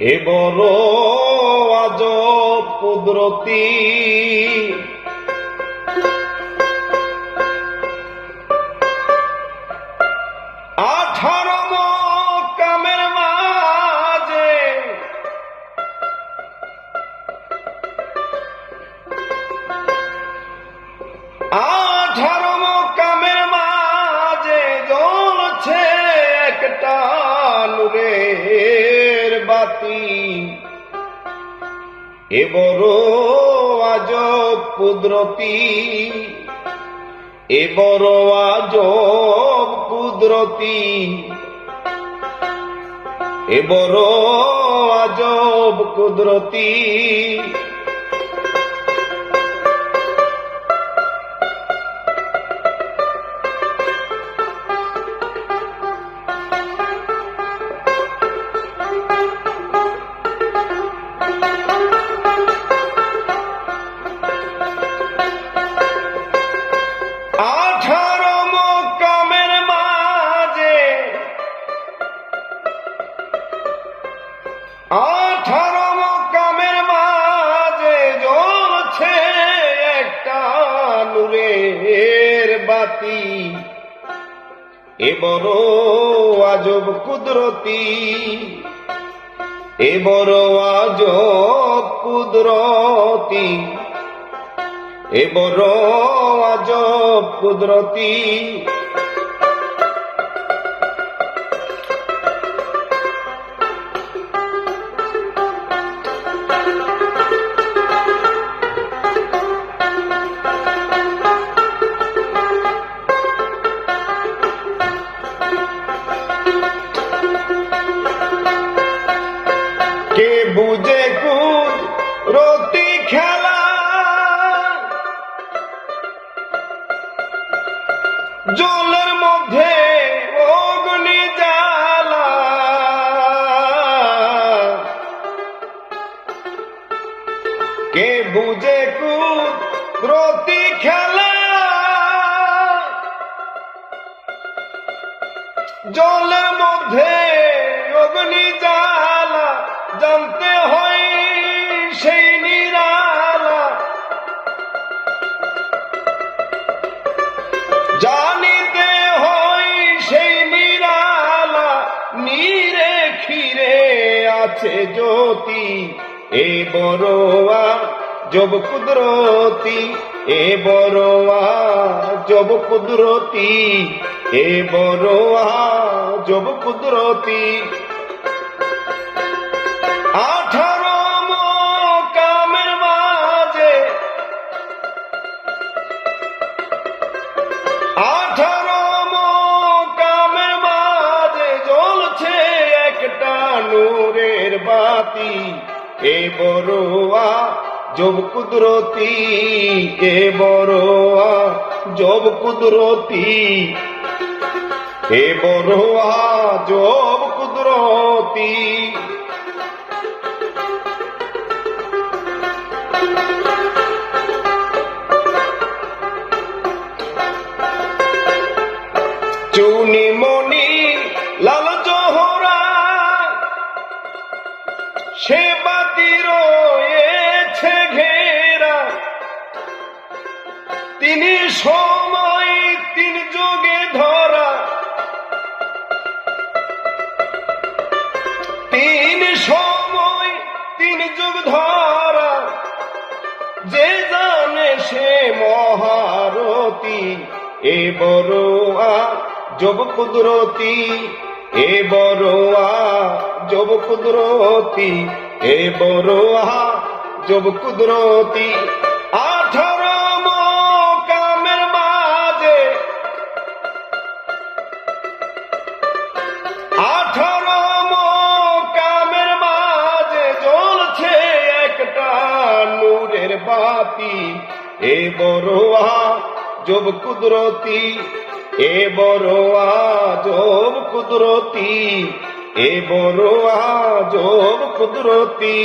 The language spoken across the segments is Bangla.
এ বড় আজব কুদরতি। আঠারো কামের এ বড় আজব কুদরতি এ বড় আজব কুদরতি এ বড় আজব কুদরতি। বাতি। এ বড় আজব কুদরতি এ বড় আজব কুদরতি এ বড় আজব কুদরতি। বুঝে কুদ, রতি খেলা। জলের মধ্যে অগ্নি জ্বালা, জানতে হয় সেই নিরালা। জানিতে হয় সেই নিরালা, নিরে খিরে আছে জ্যোতি, এ বড়োয়া জব কুদরতি, এ বড়োয়া জব কুদরতি, এ বড়োয়া জব কুদরতি। আঠারো কামের মাঝে, আঠারো কামের মাঝে জ্বলছে একটা নূরের বাতি, এ বড়োয়া জব কুদরতি এ বড়োয়া জব কুদরতি এ বড়োয়া জব কুদরতি। চুনি মনি তিনি সময় তিন যুগে ধরা। তিন সময় তিন যুগ ধরা। যে জানে সে মহারতি, এ বড়োয়া জব কুদরতি, এ বড়োয়া জব কুদরতি, এ বড়োয়া জব কুদরতি। বাতি এ বড়োয়া জব কুদরতি এ বড়োয়া জব কুদরতি এ বড়োয়া জব কুদরতি।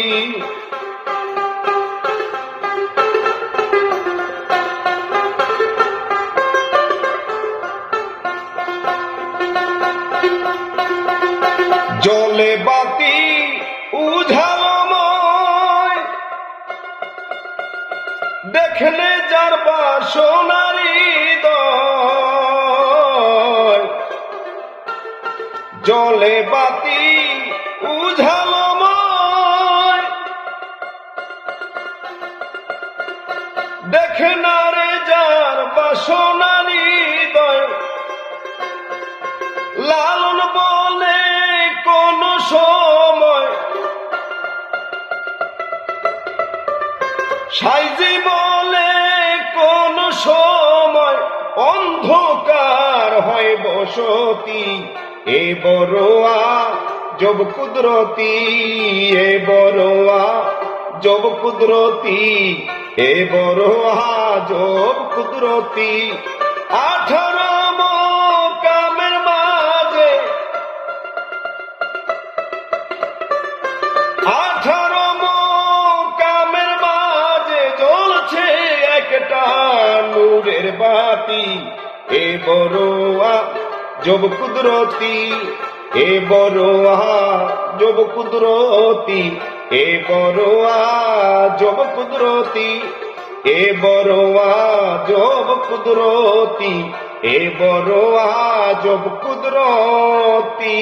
দেখলে যার বাসনারি জলে বাতি উঝাল দেখে না রে যার বাসনারি দয়। সাইজি বলে কোন সময় অন্ধকার হয় বসতি, এ বড়োয়া জব কুদরতি, এ বড়োয়া জব কুদরতি, এ বড়োয়া জব কুদরতি। আঠারো নূরের বাতি এ বড়োয়া জব কুদরতি এ বড়োয়া জব কুদরতি এ বড়োয়া জব কুদরতি এ বড়োয়া জব কুদরতি এ বড়োয়া জব কুদরতি